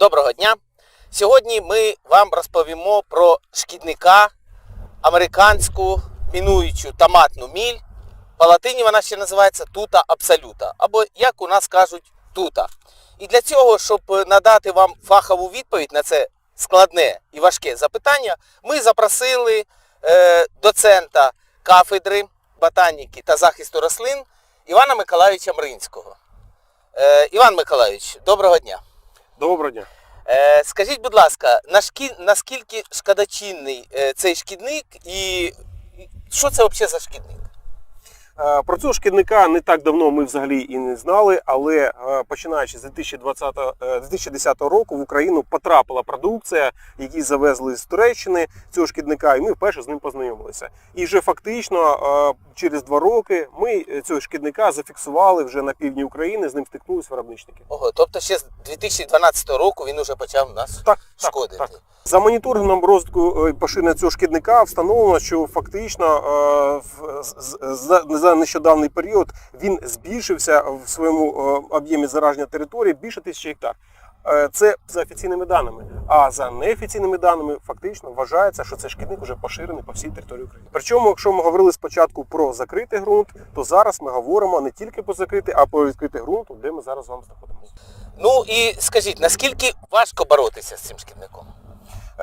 Доброго дня! Сьогодні ми вам розповімо про шкідника, американську мінуючу томатну міль. По латині вона ще називається тута абсолюта, або як у нас кажуть, тута. І для цього, щоб надати вам фахову відповідь на це складне і важке запитання, ми запросили е, доцента кафедри ботаніки та захисту рослин Івана Миколайовича Мринського. Е, Іван Миколайович, доброго дня. Доброго дня. Е, скажіть, будь ласка, наскільки шкодочинний е, цей шкідник і що це взагалі за шкідник? Е, Про цього шкідника не так давно ми взагалі і не знали, але е, починаючи з 2020, е, 2010 року в Україну потрапила продукція, які завезли з Туреччини цього шкідника, і ми вперше з ним познайомилися. І вже фактично е, через два роки ми е, цього шкідника зафіксували вже на півдні України, з ним стикнулись виробничники. Ого, тобто ще з 2012 року він уже почав нас Так, шкодити. Так, так. За моніторингом розвитку е, поширення цього шкідника встановлено, що фактично е, за, за нещодавний період він збільшився в своєму е, об'ємі зараження території більше тисячі гектар. Е, Це за офіційними даними. А за неофіційними даними фактично вважається, що цей шкідник вже поширений по всій території України. Причому, якщо ми говорили спочатку про закритий ґрунт, то зараз ми говоримо не тільки про закритий, а про відкритий ґрунт, де ми зараз з вами знаходимося. Ну і скажіть, наскільки важко боротися з цим шкідником?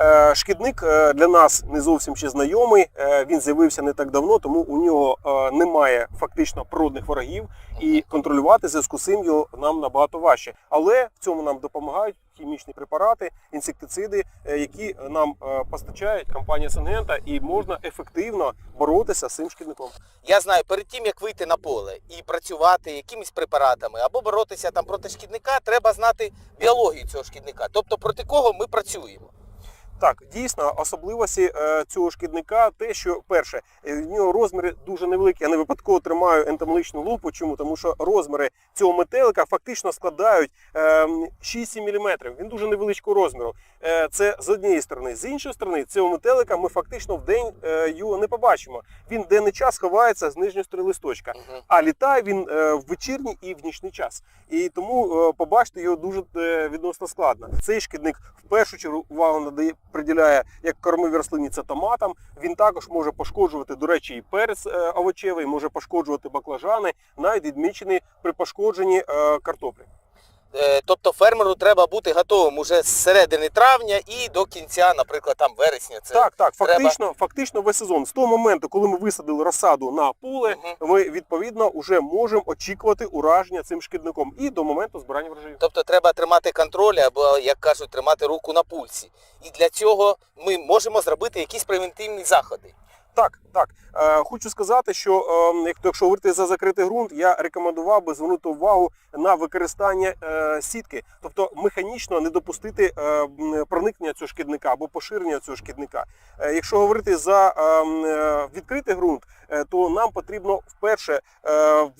Е, Шкідник е, для нас не зовсім ще знайомий. Е, Він з'явився не так давно, тому у нього немає фактично природних ворогів, і контролювати зв'язку з цим його нам набагато важче. Але в цьому нам допомагають хімічні препарати, інсектициди, які нам постачає компанія Сингента, і можна ефективно боротися з цим шкідником. Я знаю, перед тим як вийти на поле і працювати якимись препаратами або боротися там проти шкідника, треба знати біологію цього шкідника, тобто проти кого ми працюємо. Так, дійсно, особливості е, цього шкідника те, що перше, е, в нього розміри дуже невеликі. Я не випадково тримаю ентомологічну лупу. Чому? Тому що розміри цього метелика фактично складають е, 6-7 мм. Він дуже невеличкого розміру. Е, це з однієї сторони. З іншої сторони, цього метелика ми фактично в день е, його не побачимо. Він денний час ховається з нижньої сторони листочка. А літає він е, в вечірній і в нічний час. І тому е, побачити його дуже е, відносно складно. Цей шкідник в першу чергу увагу надає, приділяє як кормові рослині це томатам. Він також може пошкоджувати, до речі, і перець е, овочевий, може пошкоджувати баклажани, навіть відмічені при пошкодженні е, картоплі. Е, Тобто фермеру треба бути готовим уже з середини травня і до кінця, наприклад, там вересня. Це так, так, треба- фактично, фактично весь сезон. З того моменту, коли ми висадили розсаду на поле, Мгм. ми відповідно вже можемо очікувати ураження цим шкідником і до моменту збирання врожаю. Тобто треба тримати контроль або, як кажуть, тримати руку на пульсі. І для цього ми можемо зробити якісь превентивні заходи. Так, так. Е, хочу сказати, що е, якщо говорити за закритий ґрунт, я рекомендував би звернути увагу на використання е, сітки, тобто механічно не допустити е, проникнення цього шкідника або поширення цього шкідника. Якщо говорити за е, м, е, відкритий ґрунт, то нам потрібно вперше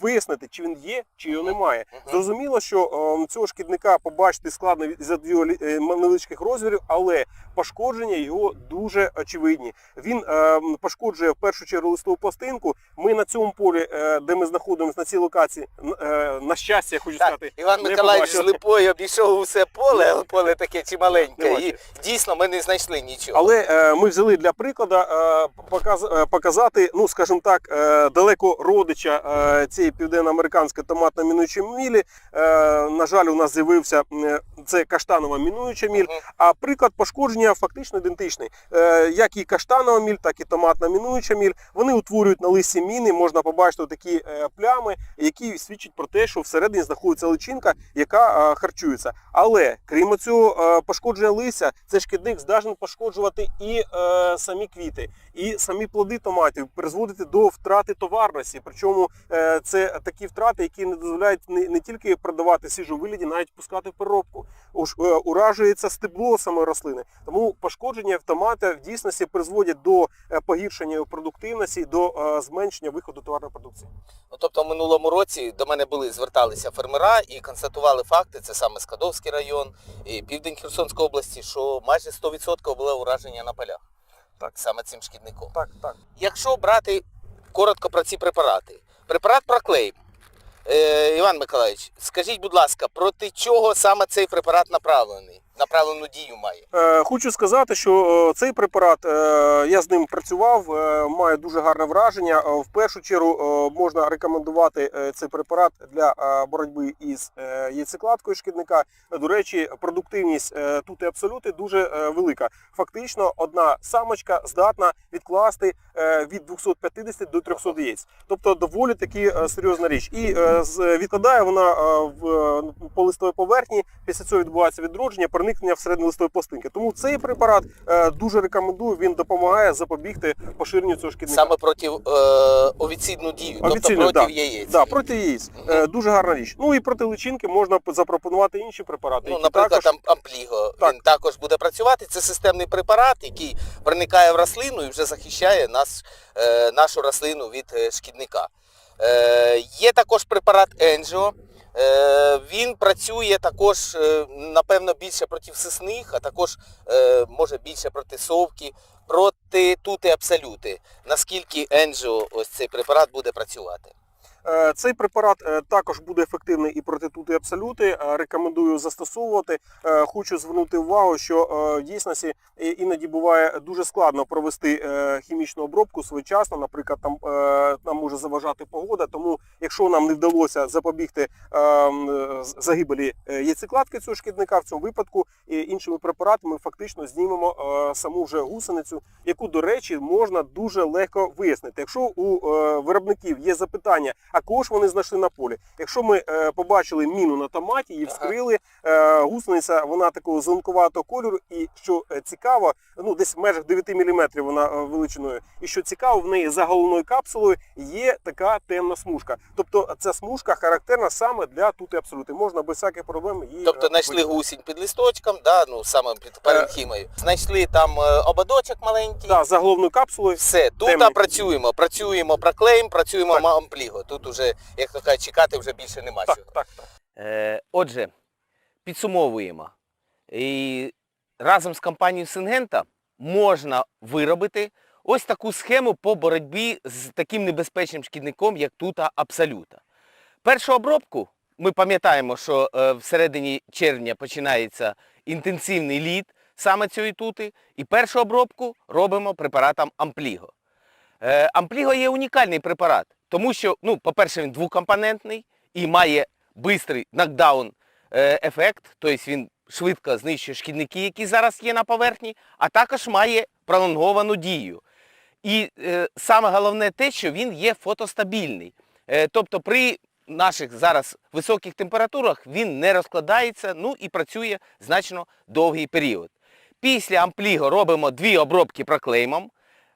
вияснити, чи він є, чи його немає. Зрозуміло, що е, цього шкідника побачити складно за е, невеличких розмірів, але пошкодження його дуже очевидні. Він пошкоджує в першу чергу листову пластинку. Ми на цьому полі, е, де ми знаходимося на цій локації, е, на щастя, я хочу Так, сказати, Іван Миколаївич з липою обійшов усе поле, але поле таке чималеньке. І дійсно ми не знайшли нічого. Але е, ми взяли для прикладу показати, ну скажімо так, далеко родича цієї південноамериканської томатно-мінуючої мілі. Е, на жаль, у нас з'явився це каштанова мінуюча міль. Мгм. А приклад пошкодження фактично ідентичний. Як і каштанова міль, так і томатна мінуюча міль. Вони утворюють на листі міни, можна побачити такі е, плями, які свідчать про те, що всередині знаходиться личинка, яка е, харчується. Але крім цього е, пошкодження листя, цей шкідник здатний пошкоджувати і самі квіти, і самі плоди томатів, призводити до втрати товарності. Причому це такі втрати, які не дозволяють не, тільки продавати свіжу вигляді, навіть пускати в переробку. Уражується стебло самої рослини. Тому пошкодження в томата в дійсності призводять до погіршення його продуктивності, до е, зменшення виходу товарної продукції. Ну, тобто в минулому році до мене були зверталися фермера і констатували факти, це саме Скадовський район і південь Херсонської області, що майже 100% було ураження на полях. Так. Саме цим шкідником. Так, так. Якщо брати коротко про ці препарати, препарат Проклейм. Е, Іван Миколаївич, скажіть, будь ласка, проти чого саме цей препарат направлений? Направлену дію має. Е, Хочу сказати, що е, цей препарат е, я з ним працював, має дуже гарне враження. В першу чергу можна рекомендувати цей препарат для боротьби із яйцекладкою шкідника. До речі, продуктивність тут і абсолюти дуже велика. Фактично, одна самочка здатна відкласти від 250 до 300 яєць. Тобто доволі таки серйозна річ. І з- відкладає вона в е, по листовій поверхні. Після цього відбувається відродження, проникнення всередину листової пластинки. Тому цей препарат е, дуже рекомендую. Він допомагає запобігти поширенню цього шкідника. Саме проти е, овіцидну дію, Овіцидну, тобто проти да. яєць. Да, проти яєць. Е, дуже гарна річ. Ну і проти личинки можна запропонувати інші препарати. Ну, які наприклад, також... там ампліго. Так. Він також буде працювати. Це системний препарат, який проникає в рослину і вже захищає нас, е, нашу рослину від е, шкідника. Е, є також препарат Енджіо. Е, він працює також, е, напевно, більше проти сисних, а також е, може більше проти совки, проти тути абсолюти. Наскільки Енджо ось цей препарат буде працювати? Е, Цей препарат е, також буде ефективний і проти тути абсолюти. Е, Рекомендую застосовувати. Хочу звернути увагу, що в дійсності іноді буває дуже складно провести хімічну обробку своєчасно. Наприклад, там нам може заважати погода. Тому, якщо нам не вдалося запобігти загибелі яйцекладки цього шкідника, в цьому випадку іншими препаратами фактично знімемо саму вже гусеницю, яку, до речі, можна дуже легко вияснити. Якщо у виробників є запитання, а кого ж вони знайшли на полі? Якщо ми е, побачили міну на томаті і вскрили, е, гусениця вона такого зеленкуватого кольору, і що е, цікаво, ну десь в межах 9 мм вона е, величиною. І що цікаво, в неї за головною капсулою є така темна смужка. Тобто ця смужка характерна саме для тути абсолюти. Можна без всяких проблем її. Тобто е, знайшли гусінь під листочком, да, ну саме під паренхімою. Знайшли там ободочок маленький. Да, за головною капсулою. Все, тут Темний. працюємо. Працюємо проклеїм, працюємо Так. Тут уже, як то кажуть, чекати вже більше нема Так, чого. так, так. Е, Отже, підсумовуємо. І разом з компанією Сингента можна виробити ось таку схему по боротьбі з таким небезпечним шкідником, як тута абсолюта. Першу обробку ми пам'ятаємо, що е, всередині червня починається інтенсивний лід саме цієї тути, і першу обробку робимо препаратом Ампліго. Е, Ампліго є унікальний препарат, тому що, ну, по-перше, він двокомпонентний і має швидкий нокдаун е, ефект, тобто він швидко знищує шкідники, які зараз є на поверхні, а також має пролонговану дію. І е, саме головне те, що він є фотостабільний. Е, тобто при наших зараз високих температурах він не розкладається, ну і працює значно довгий період. Після ампліго робимо дві обробки проклеймом.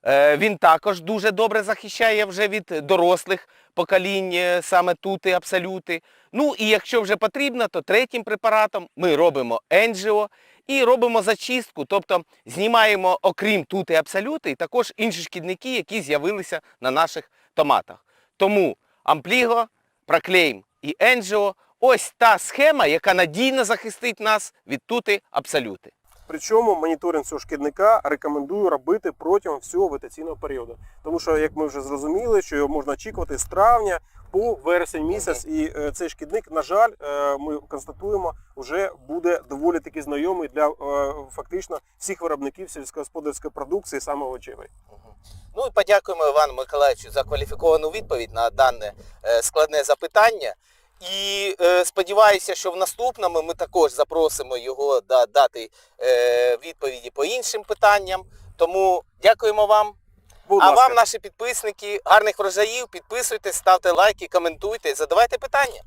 Е, Він також дуже добре захищає вже від дорослих поколінь е, саме тути, абсолюти. Ну і якщо вже потрібно, то третім препаратом ми робимо енджіо і робимо зачистку, тобто знімаємо, окрім тути абсолюти, також інші шкідники, які з'явилися на наших томатах. Тому ампліго, проклейм і енджіо ось та схема, яка надійно захистить нас від тути абсолюти. Причому моніторинг цього шкідника рекомендую робити протягом всього вегетаційного періоду. Тому що, як ми вже зрозуміли, що його можна очікувати з травня по вересень місяць, і е, цей шкідник, на жаль, е, ми констатуємо, вже буде доволі таки знайомий для е, фактично всіх виробників сільськогосподарської продукції, саме овочевої. Ну і подякуємо Івану Миколаївичу за кваліфіковану відповідь на дане складне запитання. І е, сподіваюся, що в наступному ми також запросимо його да, дати е, відповіді по іншим питанням. Тому дякуємо вам. Будь а ласка. вам, наші підписники, гарних врожаїв, підписуйтесь, ставте лайки, коментуйте, задавайте питання.